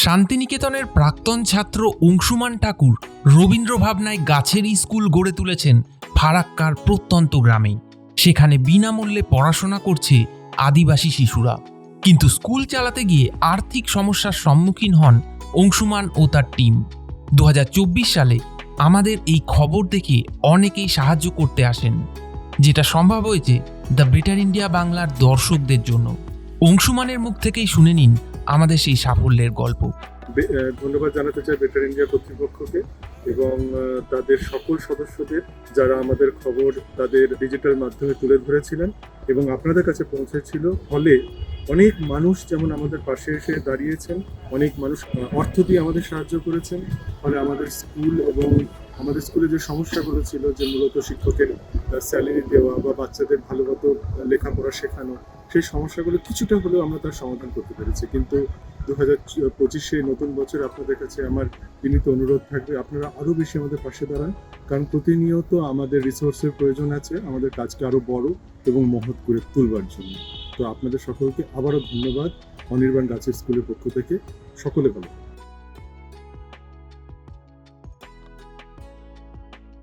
শান্তিনিকেতনের প্রাক্তন ছাত্র অংশুমান ঠাকুর রবীন্দ্র ভাবনায় গাছের স্কুল গড়ে তুলেছেন ফারাক্কার প্রত্যন্ত গ্রামে সেখানে বিনামূল্যে পড়াশোনা করছে আদিবাসী শিশুরা। কিন্তু স্কুল চালাতে গিয়ে আর্থিক সমস্যার সম্মুখীন হন অংশুমান ও তার টিম। দু হাজার চব্বিশ সালে আমাদের এই খবর দেখে অনেকেই সাহায্য করতে আসেন। যেটা সম্ভব হয়েছে দ্য বেটার ইন্ডিয়া বাংলার দর্শকদের জন্য। অংশুমানের মুখ থেকেই শুনে নিন আমাদের সেই সাফল্যের গল্প। ধন্যবাদ জানাতে চাই বেটার ইন্ডিয়া কর্তৃপক্ষকে এবং তাদের সকল সদস্যদের যারা আমাদের খবর তাদের ডিজিটাল মাধ্যমে তুলে ধরেছিলেন এবং আপনাদের কাছে পৌঁছেছিল। ফলে অনেক মানুষ যেমন আমাদের পাশে এসে দাঁড়িয়েছেন, অনেক মানুষ অর্থ দিয়ে আমাদের সাহায্য করেছেন। ফলে আমাদের স্কুল এবং আমাদের স্কুলে যে সমস্যাগুলো ছিল যে মূলত শিক্ষকের স্যালারি দেওয়া বা বাচ্চাদের ভালো মতো লেখাপড়া শেখানো সেই সমস্যাগুলো কিছুটা হলেও আমরা তার সমাধান করতে পেরেছি। কিন্তু দু হাজার পঁচিশে নতুন বছর আপনাদের কাছে আমার বিনীত অনুরোধ থাকবে, আপনারা আরও বেশি আমাদের পাশে দাঁড়ান। কারণ প্রতিনিয়ত আমাদের রিসোর্সের প্রয়োজন আছে, আমাদের কাজকে আরও বড় এবং মহৎ করে তুলবার জন্য। তো আপনাদের সকলকে আবারও ধন্যবাদ। অনির্বাণ গাছের স্কুলের পক্ষ থেকে সকলে ভালো।